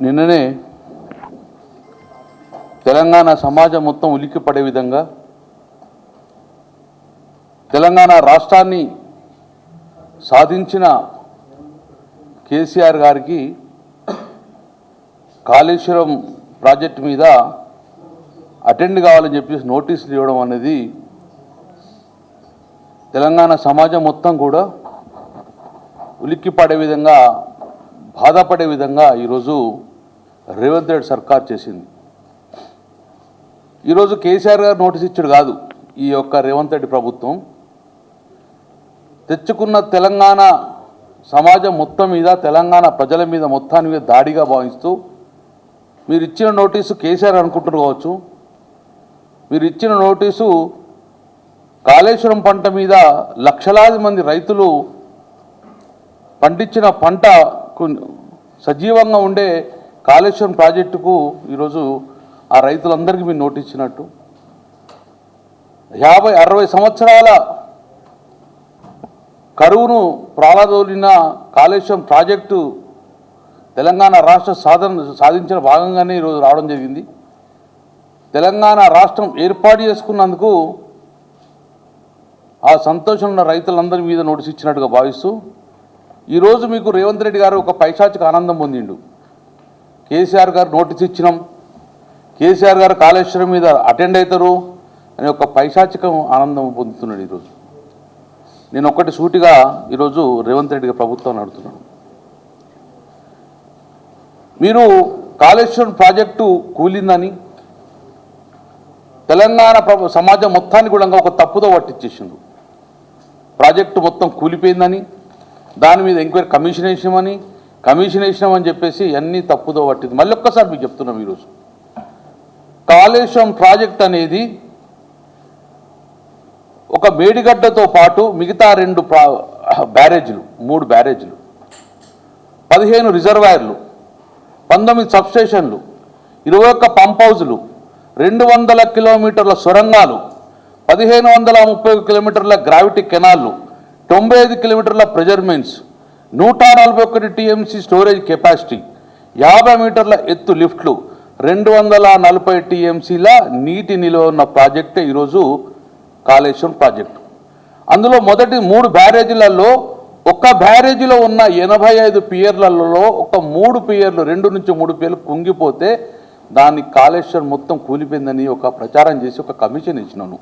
నిన్ననే తెలంగాణ సమాజం మొత్తం ఉలిక్కిపడే విధంగా తెలంగాణ రాష్ట్రాన్ని సాధించిన కేసీఆర్ గారికి కాళేశ్వరం ప్రాజెక్టు మీద అటెండ్ కావాలని చెప్పేసి నోటీసులు ఇవ్వడం అనేది తెలంగాణ సమాజం మొత్తం కూడా ఉలిక్కిపడే విధంగా బాధపడే విధంగా ఈరోజు రేవంత్ రెడ్డి సర్కార్ చేసింది. ఈరోజు కేసీఆర్ గారు నోటీస్ ఇచ్చాడు కాదు ఈ యొక్క రేవంత్ రెడ్డి ప్రభుత్వం. తెచ్చుకున్న తెలంగాణ సమాజం మొత్తం మీద తెలంగాణ ప్రజల మీద మొత్తాన్ని మీద దాడిగా భావిస్తూ మీరు ఇచ్చిన నోటీసు కేసీఆర్ అనుకుంటున్నారు కావచ్చు. మీరు ఇచ్చిన నోటీసు కాళేశ్వరం పంట మీద లక్షలాది మంది రైతులు పండించిన పంట సజీవంగా ఉండే కాళేశ్వరం ప్రాజెక్టుకు ఈరోజు ఆ రైతులందరికీ మీరు నోటీస్ ఇచ్చినట్టు యాభై అరవై సంవత్సరాల కరువును ప్రాళదోలిన కాళేశ్వరం ప్రాజెక్టు తెలంగాణ రాష్ట్ర సాధన సాధించిన భాగంగానే ఈరోజు రావడం జరిగింది. తెలంగాణ రాష్ట్రం ఏర్పాటు చేసుకున్నందుకు ఆ సంతోషం ఉన్న రైతులందరి మీద నోటీస్ ఇచ్చినట్టుగా భావిస్తూ ఈరోజు మీకు రేవంత్ రెడ్డి గారు ఒక పైశాచిక ఆనందం పొందిండు. కేసీఆర్ గారు నోటీస్ ఇచ్చినాం. కేసీఆర్ గారు కాళేశ్వరం మీద అటెండ్ అవుతారు అని ఒక పైశాచికం ఆనందం పొందుతున్నాడు ఈరోజు. నేను ఒక్కటి సూటిగా ఈరోజు రేవంత్ రెడ్డి ప్రభుత్వం ప్రభుత్వాన్ని అడుగుతున్నాను. మీరు కాళేశ్వరం ప్రాజెక్టు కూలిందని తెలంగాణ ప్రభు సమాజం మొత్తాన్ని కూడా ఒక తప్పుదో పట్టించేసిండు ప్రాజెక్టు మొత్తం కూలిపోయిందని దాని మీద ఎంక్వైరీ కమిషన్ వేసామని కమిషన్ వేసినామని చెప్పేసి అన్నీ తప్పుదో పట్టింది. మళ్ళీ ఒక్కసారి మీకు చెప్తున్నాం ఈరోజు కాళేశ్వరం ప్రాజెక్ట్ అనేది ఒక మేడిగడ్డతో పాటు మిగతా రెండు ప్రా మూడు బ్యారేజ్లు పదిహేను రిజర్వాయర్లు పంతొమ్మిది సబ్స్టేషన్లు ఇరవై ఒక్క పంప్ హౌజులు రెండు వందల కిలోమీటర్ల సొరంగాలు పదిహేను వందల ముప్పై కిలోమీటర్ల గ్రావిటీ కెనాళ్ళు తొంభై ఐదు కిలోమీటర్ల ప్రెజర్మెంట్స్ నూట నలభై ఒకటి టీఎంసీ స్టోరేజ్ కెపాసిటీ యాభై మీటర్ల ఎత్తు లిఫ్ట్లు రెండు వందల నలభై టీఎంసీల నీటి నిల్వ ఉన్న ప్రాజెక్టే ఈరోజు కాళేశ్వరం ప్రాజెక్టు. అందులో మొదటి మూడు బ్యారేజీలలో ఒక్క బ్యారేజీలో ఉన్న ఎనభై ఐదు పియర్లలో ఒక మూడు పియర్లు రెండు నుంచి మూడు పియర్లు కుంగిపోతే దాన్ని కాళేశ్వరం మొత్తం కూలిపోయిందని ఒక ప్రచారం చేసి ఒక కమిషన్ ఇచ్చినాను.